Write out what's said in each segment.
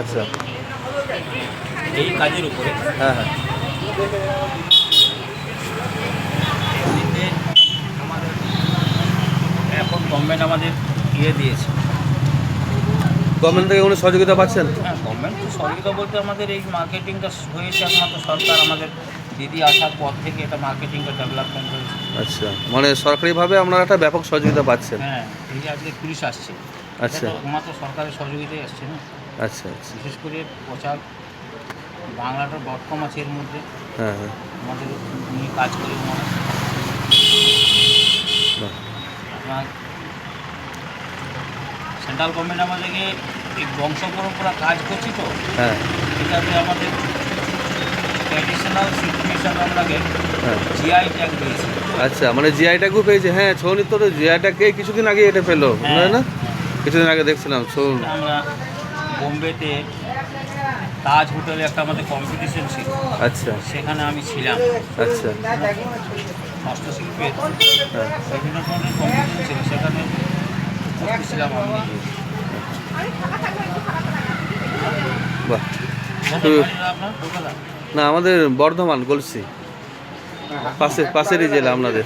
আচ্ছা। এই কাজের উপরে। হ্যাঁ হ্যাঁ। আমাদের এখন গভর্নমেন্ট আমাদের ইয়ে দিয়েছে। গভর্নমেন্ট থেকে কোনো সহযোগিতা পাচ্ছেন? হ্যাঁ গভর্নমেন্ট সহযোগিতা বলতে আমাদের এই মার্কেটিংটা হয়েছে একমাত্র সরকার আমাদের দিদি আসার পর থেকে এটা মার্কেটিংটা ডেভেলপমেন্ট হয়েছে। আচ্ছা মানে সরকারিভাবে আপনারা একটা ব্যাপক সহযোগিতা পাচ্ছেন। হ্যাঁ এই যে আজকে পুলিশ আসছে। আচ্ছা। একমাত্র সরকারের সহযোগিতাই আসছে না? আচ্ছা আচ্ছা। বিশেষ করে প্রচার বাংলাটা ডট কম আছে এর মধ্যে। হ্যাঁ হ্যাঁ। আমাদের নিয়ে কাজ করি আপনার সেন্ট্রাল গভর্নমেন্ট আমাদেরকে এই বংশ পরম্পরা কাজ করছি তো হ্যাঁ। এটাতে আমাদের ট্র্যাডিশনাল শিল্পী আপনাকে হ্যাঁ। জিআই ট্যাগ দিয়েছে। আচ্ছা মানে জিআই ট্যাগও পেয়েছে। হ্যাঁ ছৌ নৃত্য তো জিআই ট্যাগকে কিছুদিন আগে এটা পেল হ্যাঁ, না না? কিছুদিন আগে দেখছিলাম ছৌ। আমরা বোম্বেতে তাজ হোটেলে একটা আমাদের কম্পিটিশন ছিল। আচ্ছা। সেখানে আমি ছিলাম। আচ্ছা। হস্তশিল্পের হ্যাঁ। বিভিন্ন ধরনের কম্পিটিশন ছিল। সেখানে ছিলাম বাহ। কোথায় বাড়িটা আপনার কলকাতা? না আমাদের বর্ধমান গলসি পাশে পাশেরই জেলা আপনাদের।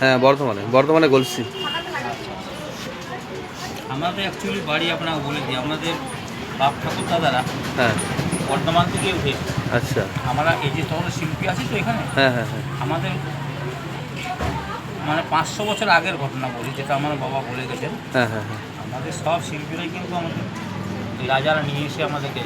হ্যাঁ বর্ধমানে বর্ধমানে গলসি আমাদের অ্যাকচুয়ালি বাড়ি আপনাকে বলে দিই আমাদের বাপ ঠাকুর দাদারা হ্যাঁ। বর্ধমান থেকে উঠে আচ্ছা। আমরা এই যে তখন শিল্পী আছি তো এখানে? হ্যাঁ হ্যাঁ হ্যাঁ। আমাদের মানে পাঁচশো বছর আগের ঘটনা বলি যেটা আমার বাবা বলে গেছেন। হ্যাঁ হ্যাঁ হ্যাঁ। আমাদের সব শিল্পীরাই কিন্তু আমাদের রাজারা নিয়ে এসে আমাদেরকে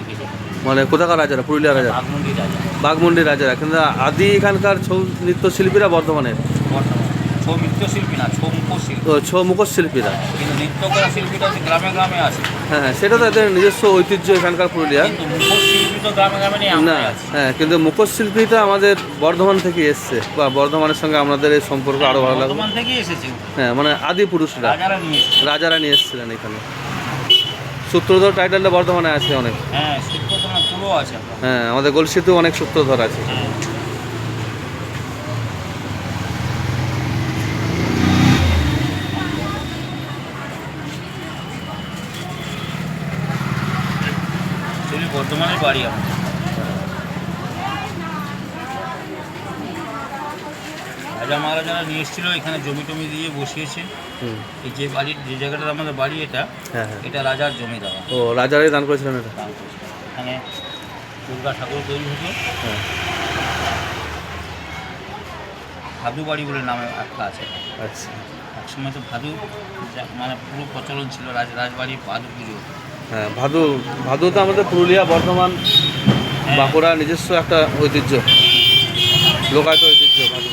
মানে কোথাকার রাজারা? পুরুলিয়া রাজা বাঘমুন্ডি রাজা। বাঘমুন্ডি রাজারা। কিন্তু আদি এখানকার ছৌ নৃত্যশিল্পীরা বর্ধমানের? বর্তমান ছৌ নৃত্যশিল্পী না ছৌ মুখশিল্পী। তো ছৌ মুখশিল্পীরা কিন্তু নৃত্য করা শিল্পীটা হচ্ছে গ্রামে গ্রামে আছে। হ্যাঁ হ্যাঁ সেটা তো এদের নিজস্ব ঐতিহ্য এখানকার পুরুলিয়া কিন্তু মুখশিল্পী তো গ্রামে গ্রামে নেই না হ্যাঁ কিন্তু মুখশিল্পীটা আমাদের বর্ধমান থেকে এসছে বা বর্ধমানের সঙ্গে আমাদের এই সম্পর্ক আরও ভালো এসেছে। হ্যাঁ মানে আদি পুরুষরা। রাজারা নিয়ে রাজারা নিয়ে এসেছিলেন এখানে। সূত্রধর টাইটেলটা বর্ধমানে আছে অনেক। হ্যাঁ সূত্র পুরো আছে। হ্যাঁ আমাদের গলসিতেও অনেক সূত্রধর আছে। বর্ধমানের বাড়ি আমার। রাজা মহারাজারা নিয়ে এসেছিল এখানে জমি টমি দিয়ে বসিয়েছে। এই যে বাড়ির যে জায়গাটা আমাদের বাড়ি এটা হ্যাঁ হ্যাঁ। এটা রাজার জমি দেওয়া। ও রাজারাই দান করেছিলেন এটা? এখানে দুর্গা ঠাকুর তৈরি হতো। হ্যাঁ। ভাদু বাড়ি বলে নামে একটা আছে। আচ্ছা। একসময় তো ভাদু মানে পুরো প্রচলন ছিল রাজ রাজবাড়ি ভাদু পুজো। হতো। হ্যাঁ ভাদু ভাদু তো আমাদের পুরুলিয়া বর্ধমান বাঁকুড়া নিজস্ব একটা ঐতিহ্য লোকায়ত ঐতিহ্য ভাদু।